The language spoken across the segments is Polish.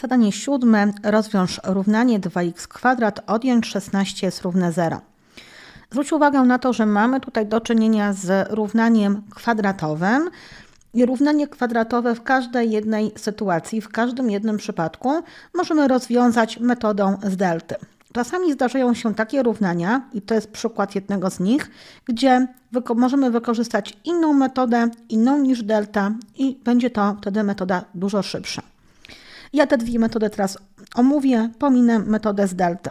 Zadanie siódme. Rozwiąż równanie 2x kwadrat odjąć 16 jest równe 0. Zwróć uwagę na to, że mamy tutaj do czynienia z równaniem kwadratowym. I równanie kwadratowe w każdej jednej sytuacji, w każdym jednym przypadku możemy rozwiązać metodą z delty. Czasami zdarzają się takie równania, i to jest przykład jednego z nich, gdzie wyko możemy wykorzystać inną metodę, inną niż delta, i będzie to wtedy metoda dużo szybsza. Ja te dwie metody teraz omówię, pominę metodę z delta.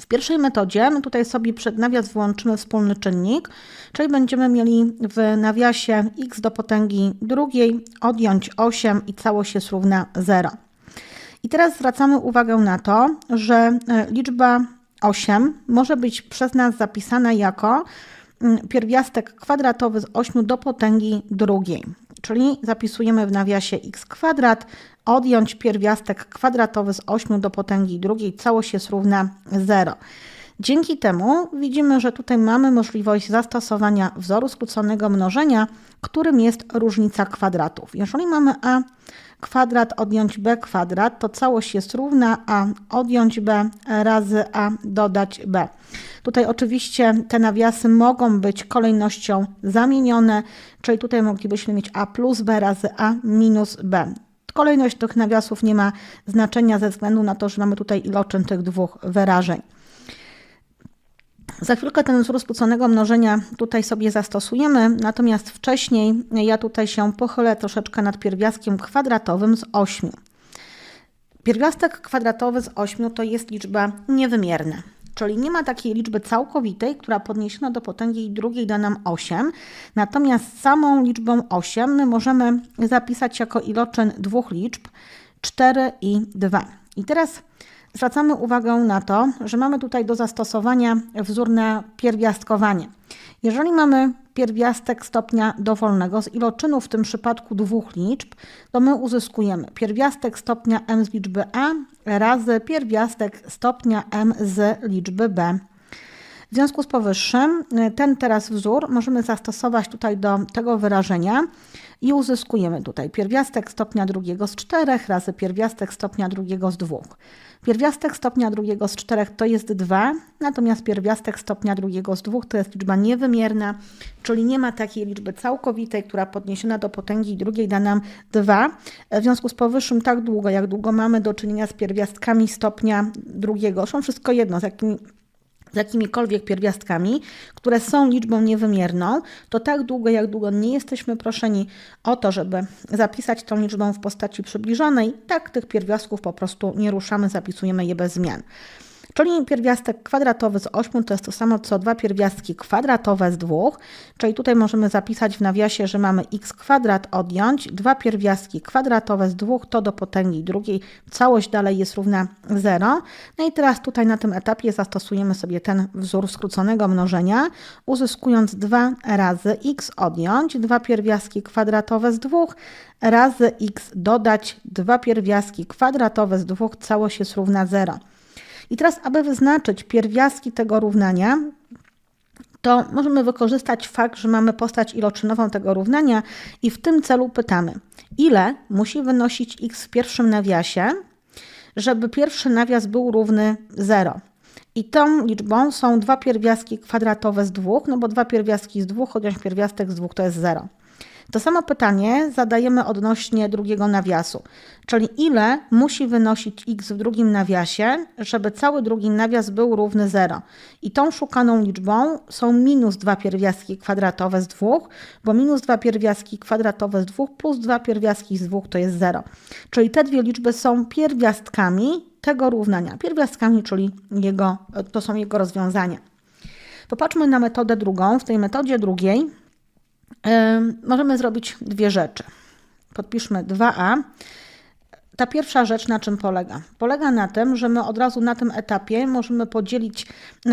W pierwszej metodzie my tutaj sobie przed nawias włączymy wspólny czynnik, czyli będziemy mieli w nawiasie x do potęgi drugiej odjąć 8 i całość jest równa 0. I teraz zwracamy uwagę na to, że e, liczba 8 może być przez nas zapisana jako mm, pierwiastek kwadratowy z 8 do potęgi drugiej. Czyli zapisujemy w nawiasie x kwadrat, odjąć pierwiastek kwadratowy z 8 do potęgi drugiej, całość jest równa 0. Dzięki temu widzimy, że tutaj mamy możliwość zastosowania wzoru skróconego mnożenia, którym jest różnica kwadratów. Jeżeli mamy a kwadrat odjąć b kwadrat, to całość jest równa a odjąć b razy a dodać b. Tutaj oczywiście te nawiasy mogą być kolejnością zamienione, czyli tutaj moglibyśmy mieć a plus b razy a minus b. Kolejność tych nawiasów nie ma znaczenia ze względu na to, że mamy tutaj iloczyn tych dwóch wyrażeń. Za chwilkę ten wzór spłuconego mnożenia tutaj sobie zastosujemy, natomiast wcześniej ja tutaj się pochylę troszeczkę nad pierwiastkiem kwadratowym z 8. Pierwiastek kwadratowy z 8 to jest liczba niewymierna, czyli nie ma takiej liczby całkowitej, która podniesiona do potęgi drugiej da nam 8, natomiast samą liczbą 8 my możemy zapisać jako iloczyn dwóch liczb 4 i 2. I teraz zwracamy uwagę na to, że mamy tutaj do zastosowania wzór na pierwiastkowanie. Jeżeli mamy pierwiastek stopnia dowolnego z iloczynu w tym przypadku dwóch liczb, to my uzyskujemy pierwiastek stopnia m z liczby a razy pierwiastek stopnia m z liczby b. W związku z powyższym ten teraz wzór możemy zastosować tutaj do tego wyrażenia i uzyskujemy tutaj pierwiastek stopnia drugiego z 4 razy pierwiastek stopnia drugiego z 2. Pierwiastek stopnia drugiego z 4 to jest 2, natomiast pierwiastek stopnia drugiego z 2 to jest liczba niewymierna, czyli nie ma takiej liczby całkowitej, która podniesiona do potęgi drugiej da nam 2. W związku z powyższym tak długo, jak długo mamy do czynienia z pierwiastkami stopnia drugiego, są wszystko jedno, z jakimi z jakimikolwiek pierwiastkami, które są liczbą niewymierną, to tak długo, jak długo nie jesteśmy proszeni o to, żeby zapisać tą liczbą w postaci przybliżonej, tak tych pierwiastków po prostu nie ruszamy, zapisujemy je bez zmian. Czyli pierwiastek kwadratowy z 8 to jest to samo co dwa pierwiastki kwadratowe z 2, czyli tutaj możemy zapisać w nawiasie, że mamy x kwadrat odjąć, dwa pierwiastki kwadratowe z 2 to do potęgi drugiej, całość dalej jest równa 0. No i teraz tutaj na tym etapie zastosujemy sobie ten wzór skróconego mnożenia, uzyskując 2 razy x odjąć, dwa pierwiastki kwadratowe z 2 razy x dodać. Dwa pierwiastki kwadratowe z 2, całość jest równa 0. I teraz, aby wyznaczyć pierwiastki tego równania, to możemy wykorzystać fakt, że mamy postać iloczynową tego równania i w tym celu pytamy, ile musi wynosić x w pierwszym nawiasie, żeby pierwszy nawias był równy 0. I tą liczbą są dwa pierwiastki kwadratowe z dwóch, no bo dwa pierwiastki z dwóch, chociaż pierwiastek z dwóch to jest 0. To samo pytanie zadajemy odnośnie drugiego nawiasu, czyli ile musi wynosić x w drugim nawiasie, żeby cały drugi nawias był równy 0. I tą szukaną liczbą są minus 2 pierwiastki kwadratowe z 2, bo minus 2 pierwiastki kwadratowe z 2 plus 2 pierwiastki z 2 to jest 0. Czyli te dwie liczby są pierwiastkami tego równania. Pierwiastkami, czyli jego, to są jego rozwiązania. Popatrzmy na metodę drugą. W tej metodzie drugiej możemy zrobić dwie rzeczy. Podpiszmy 2a. Ta pierwsza rzecz na czym polega? Polega na tym, że my od razu na tym etapie możemy podzielić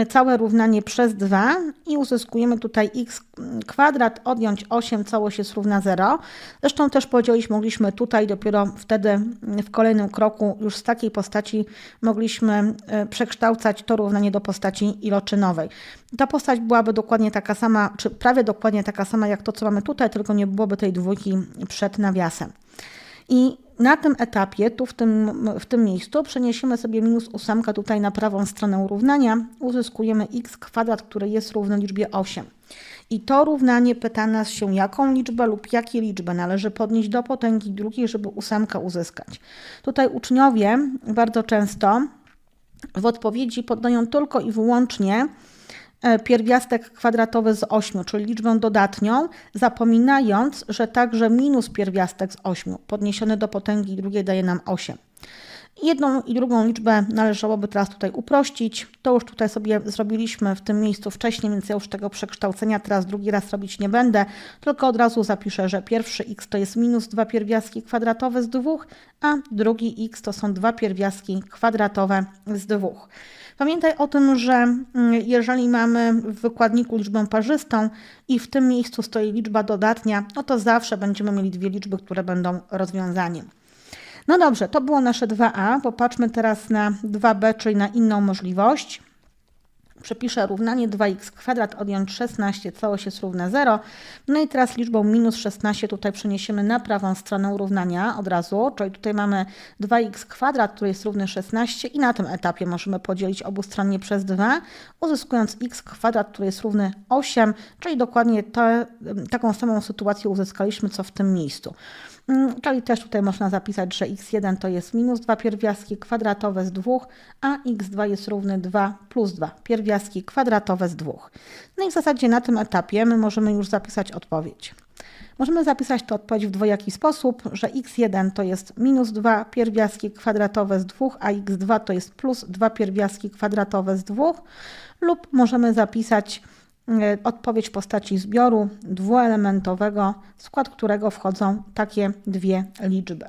całe równanie przez 2 i uzyskujemy tutaj x kwadrat, odjąć 8, całość jest równa 0. Zresztą też podzielić mogliśmy tutaj, dopiero wtedy w kolejnym kroku już z takiej postaci mogliśmy e, przekształcać to równanie do postaci iloczynowej. Ta postać byłaby dokładnie taka sama, czy prawie dokładnie taka sama jak to, co mamy tutaj, tylko nie byłoby tej dwójki przed nawiasem. I na tym etapie, tu w tym, w tym miejscu, przeniesiemy sobie minus ósemkę tutaj na prawą stronę równania, uzyskujemy x kwadrat, który jest równy liczbie 8. I to równanie pyta nas się, jaką liczbę lub jakie liczby należy podnieść do potęgi drugiej, żeby ósemkę uzyskać. Tutaj uczniowie bardzo często w odpowiedzi podają tylko i wyłącznie pierwiastek kwadratowy z 8, czyli liczbę dodatnią, zapominając, że także minus pierwiastek z 8 podniesiony do potęgi drugiej daje nam 8. Jedną i drugą liczbę należałoby teraz tutaj uprościć. To już tutaj sobie zrobiliśmy w tym miejscu wcześniej, więc ja już tego przekształcenia teraz drugi raz robić nie będę, tylko od razu zapiszę, że pierwszy x to jest minus 2 pierwiastki kwadratowe z 2, a drugi x to są dwa pierwiastki kwadratowe z 2. Pamiętaj o tym, że mm, jeżeli mamy w wykładniku liczbę parzystą i w tym miejscu stoi liczba dodatnia, no to zawsze będziemy mieli dwie liczby, które będą rozwiązaniem. No dobrze, to było nasze 2a. Popatrzmy teraz na 2b, czyli na inną możliwość. Przepiszę równanie 2x kwadrat odjąć 16, całość jest równe 0. No i teraz liczbą minus 16 tutaj przeniesiemy na prawą stronę równania od razu, czyli tutaj mamy 2x kwadrat, który jest równy 16 i na tym etapie możemy podzielić obustronnie przez 2, uzyskując x kwadrat, który jest równy 8, czyli dokładnie te, taką samą sytuację uzyskaliśmy, co w tym miejscu. Mm, czyli też tutaj można zapisać, że x1 to jest minus 2 pierwiastki kwadratowe z 2, a x2 jest równy 2 plus 2 pierwiastki kwadratowe z 2. No i w zasadzie na tym etapie my możemy już zapisać odpowiedź. Możemy zapisać tę odpowiedź w dwojaki sposób, że x1 to jest minus 2 pierwiastki kwadratowe z 2, a x2 to jest plus 2 pierwiastki kwadratowe z 2, lub możemy zapisać odpowiedź w postaci zbioru dwuelementowego, w skład którego wchodzą takie dwie liczby.